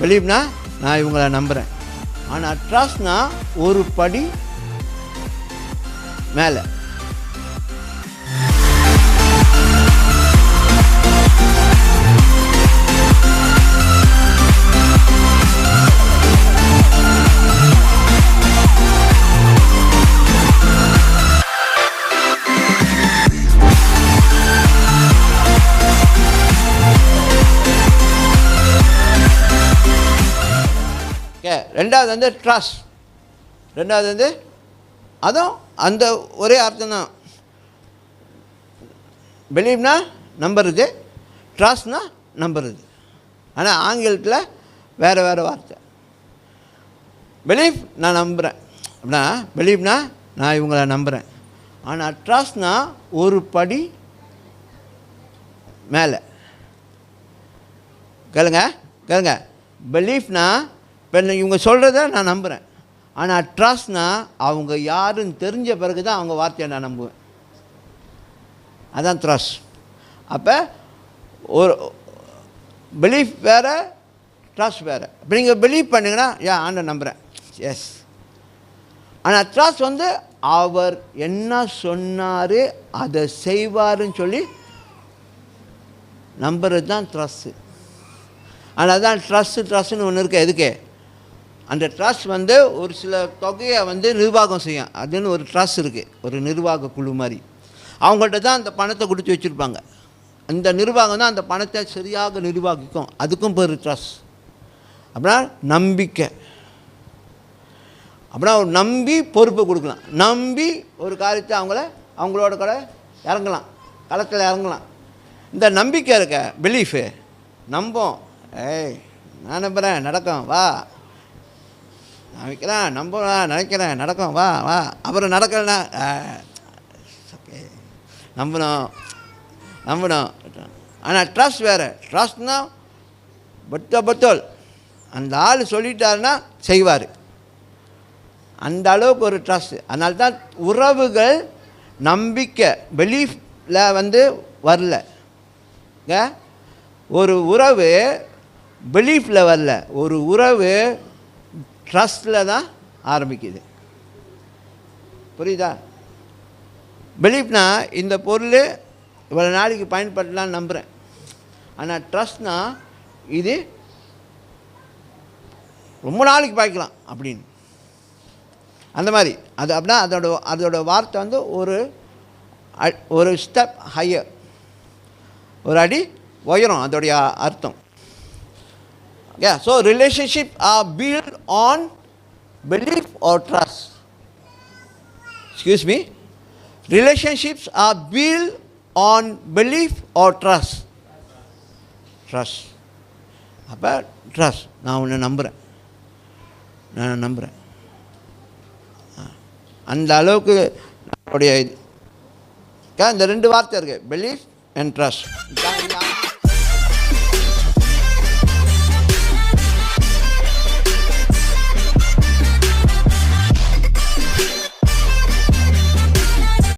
பிலீவ்னா நான் இவங்களை நம்புகிறேன் ஆனால் ட்ரஸ்ட்னா ஒரு படி மேலே. ரெண்டாவது வந்து ட்ரஸ் ரெண்டாவது வந்து அதுவும் அந்த ஒரே அர்த்தம் தான் பிலீவ்னா நம்புறது ட்ரஸ்ட்னா நம்புறது ஆனால் ஆங்கிலத்தில் வேறு வேறு வார்த்தை. பிலீஃப் நான் நம்புகிறேன் அப்படின்னா பிலீவ்னா நான் இவங்கள நம்புகிறேன் ஆனால் ட்ரஸ்ட்னா ஒரு படி மேலே. கேளுங்க கேளுங்க. பிலீஃப்னா இப்போ இவங்க சொல்கிறத நான் நம்புகிறேன் ஆனால் ட்ரஸ்ட்னா அவங்க யாருன்னு தெரிஞ்ச பிறகு தான் அவங்க வார்த்தையை நான் நம்புவேன். அதான் ட்ரஸ்ட் அப்போ ஒரு பிலீஃப் வேறு ட்ரஸ்ட் வேறு. இப்போ நீங்கள் பிலீவ் பண்ணுங்கன்னா ஏன் ஆண்டை நம்புகிறேன் எஸ் ஆனால் ட்ரஸ்ட் வந்து அவர் என்ன சொன்னார் அதை செய்வாருன்னு சொல்லி நம்புறது தான் ட்ரஸ்ட்டு ஆனால் அதான் ட்ரஸ்ட்டு ட்ரஸ்ட்னு ஒன்று இருக்குது எதுக்கு? அந்த ட்ரஸ்ட் வந்து ஒரு சில தொகையை வந்து நிர்வாகம் செய்யும். அதுன்னு ஒரு ட்ரஸ்ட் இருக்குது ஒரு நிர்வாக குழு மாதிரி. அவங்கள்ட்ட தான் அந்த பணத்தை கொடுத்து வச்சுருப்பாங்க. அந்த நிர்வாகம் தான் அந்த பணத்தை சரியாக நிர்வாகிக்கும். அதுக்கும் பேர் ட்ரஸ்ட் அப்படின்னா நம்பிக்கை. அப்படின்னா ஒரு நம்பி பொறுப்பை கொடுக்கலாம். நம்பி ஒரு காரியத்தை அவங்கள அவங்களோட கூட இறங்கலாம். களத்தில் இறங்கலாம். இந்த நம்பிக்கை இருக்க பிலீஃபு நம்போம். ஏய் நான் நம்புகிறேன் நடக்கும். வா. நான் வைக்கிறேன் நம்புறேன் நினைக்கிறேன். நடக்கும். வா வா. அப்புறம் நடக்கலைன்னா ஓகே நம்பணும். நம்பணும். ஆனால் ட்ரஸ்ட் வேறு. ட்ரஸ்ட்னா பத்த பத்தோல் அந்த ஆள் சொல்லிட்டாருன்னா செய்வார். அந்த அளவுக்கு ஒரு ட்ரஸ்ட் அதனால தான் உறவுகள் நம்பிக்கை பிலீஃபில் வந்து வரல. ஒரு உறவு பிலீஃபில் வரல. ஒரு உறவு ட்ரஸ்டில் தான் ஆரம்பிக்குது. புரியுதா? பிலீஃப்னா இந்த பொருள் இவ்வளோ நாளைக்கு பயன்படுத்தலாம்னு நம்புகிறேன் ஆனால் ட்ரஸ்ட்னா இது ரொம்ப நாளைக்கு பாய்க்கலாம் அப்படின்னு. அந்த மாதிரி. அது அப்படின்னா அதோட அதோட வார்த்தை வந்து ஒரு அ- ஒரு ஸ்டெப் ஹையர் ஒரு அடி உயரும் அதோடைய அர்த்தம். Yeah, so relationship are built on belief or trust. Excuse me. Relationships are built on belief or trust. Trust. அப்போ ட்ரஸ்ட் நான் உன்னை நம்புகிறேன் நான் நம்புகிறேன் அந்த அளவுக்கு நம்மளுடைய இது இந்த ரெண்டு வார்த்தை இருக்குது பிலீஃப் அண்ட் ட்ரஸ்ட்